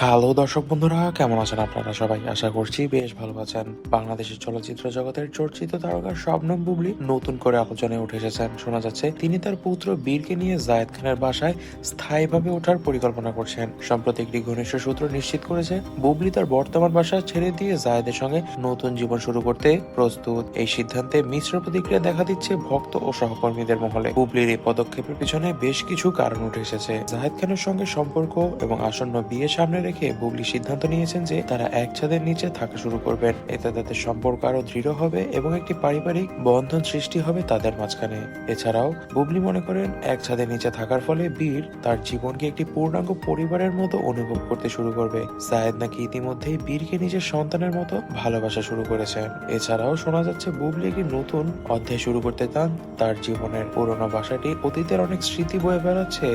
Hello দর্শক বন্ধুরা, কেমন আছেন আপনারা সবাই? আশা করছি বেশ ভালো আছেন। বাংলাদেশের চলচ্চিত্র জগতের চর্চিত তারকা শবনম বুবলি নতুন করে আলোচনায় উঠে এসেছেন। শোনা যাচ্ছে, তিনি তার পুত্র বীরকে নিয়ে জায়েদ খানের বাসায় স্থায়ীভাবে ওঠার পরিকল্পনা করছেন। সম্প্রতি একটি ঘনিষ্ঠ সূত্র নিশ্চিত করেছে, বুবলি তার বর্তমান বাসা ছেড়ে দিয়ে জায়েদের সঙ্গে নতুন জীবন শুরু করতে প্রস্তুত। এই সিদ্ধান্তে মিশ্র প্রতিক্রিয়া দেখা দিচ্ছে ভক্ত ও সহকর্মীদের মহলে। বুবলির এই পদক্ষেপের পিছনে বেশ কিছু কারণ উঠে এসেছে। জাহেদ খানের সঙ্গে সম্পর্ক এবং আসন্ন বিয়ে সামনে রেখে বুবলি সিদ্ধান্ত নিয়েছেন যে তারা এক ছাদের নিচে থাকা শুরু করবেন। এতে তাদের সম্পর্ক আরও দৃঢ় হবে এবং একটি পারিবারিক বন্ধন সৃষ্টি হবে তাদের মাঝখানে। এছাড়াও, বুবলি মনে করেন, এক ছাদের নিচে থাকার ফলে বীর তার জীবনকে একটি পূর্ণাঙ্গ পরিবারের মতো অনুভব করতে শুরু করবে। জায়েদ নাকি ইতিমধ্যেই বীরকে নিজের সন্তানের মতো ভালোবাসা শুরু করেছেন। এছাড়াও শোনা যাচ্ছে, বুবলি একটি নতুন অধ্যায় শুরু করতে চান। তার জীবনের পুরোনো বাসাটি অতীতের অনেক স্মৃতি বয়ে বেড়াচ্ছে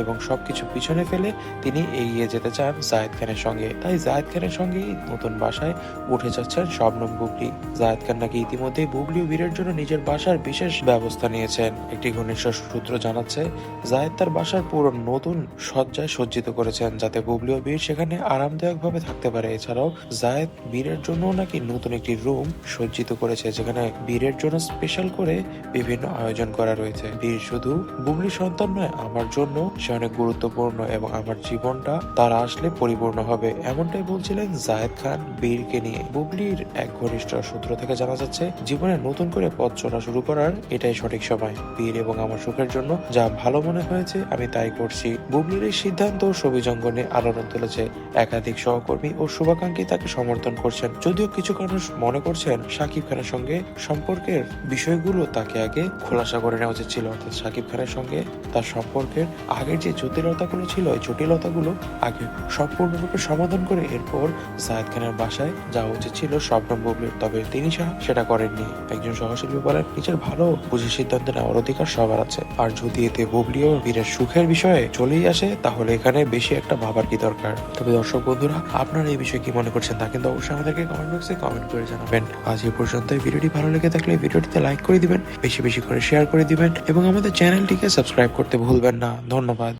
এবং সবকিছু পিছনে ফেলে তিনি এগিয়ে যেতে চান জায়েদ খানের সঙ্গে। তাই জায়েদ খানের সঙ্গেই নতুন বাসায় উঠে যাচ্ছেন শবনম বুবলি। জায়েদ খান নাকি ইতিমধ্যেই বুবলি বীরের জন্য নিজের বাসার বিশেষ ব্যবস্থা নিয়েছেন। একটি ঘনিষ্ঠ সূত্র জানাচ্ছে, জায়েদ তার বাসার পুরো নতুন সজ্জায় সজ্জিত করেছেন, যাতে বুবলি ও বীর সেখানে আরামদায়কভাবে থাকতে পারে। এছাড়াও জায়েদ বীরের জন্য নাকি নতুন একটি রুম সজ্জিত করেছে, যেখানে বীরের জন্য স্পেশাল করে বিভিন্ন আয়োজন করা রয়েছে। বীর শুধু বুবলি সন্তান নয়, আমার জন্য সে অনেক গুরুত্বপূর্ণ এবং আমার জীবনটা তারা আসলে পরিপূর্ণ হবে। এমনটাই বলছিলেন জায়েদ খান বীরকে নিয়ে। বুবলির এক ঘনিষ্ঠ সূত্র থেকে জানা যাচ্ছে, জীবনে নতুন করে পথ চলা শুরু করার এটাই সঠিক সময়। বীর এবং আমার সুখের জন্য যা ভালো মনে হয়েছে, আমি তাই করছি। বুবলির এই সিদ্ধান্ত ছবি জঙ্গনে আলোড়ন তুলেছে। একাধিক সহকর্মী ও শুভাকাঙ্ক্ষী তাকে সমর্থন করছেন। যদিও কিছু মানুষ মনে করছেন শাকিব খানের সঙ্গে সম্পর্কের বিষয়গুলো তাকে আগে খোলাসা করে নেওয়া উচিত ছিল। অর্থাৎ শাকিব খানের সঙ্গে তার সম্পর্কের আগের যে জটিলতাগুলো ছিল, এই জটিলতাগুলো আগে সম্পূর্ণরূপে সমাধান করে এরপর জায়েদ খানের বাসায় যাওয়া উচিত ছিল শবনম বুবলির। তবে তিনি সেটা করেননি। একজন সহশিল্পী বলেন, নিজের ভালো বুঝে সিদ্ধান্ত নেওয়ার অধিকার সবার আছে। আর যদি এতে বুবলি ও বীরের সুখের বিষয়ে চলেই আসে, তাহলে এখানে বেশি একটা ভাবার কি দরকার? তবে দর্শক বন্ধুরা, আপনারা এই বিষয়ে কি মনে করছেন তা কিন্তু অবশ্যই আমাদেরকে কমেন্ট বক্সে কমেন্ট করে জানাবেন। আজ এই পর্যন্ত ভিডিওটি ভালো লেগে থাকলে ভিডিওটিতে লাইক করে দিবেন, বেশি বেশি করে শেয়ার করে দিবেন এবং আমাদের চ্যানেলটিকে সাবস্ক্রাইব করতে ভুলবেন না। ধন্যবাদ।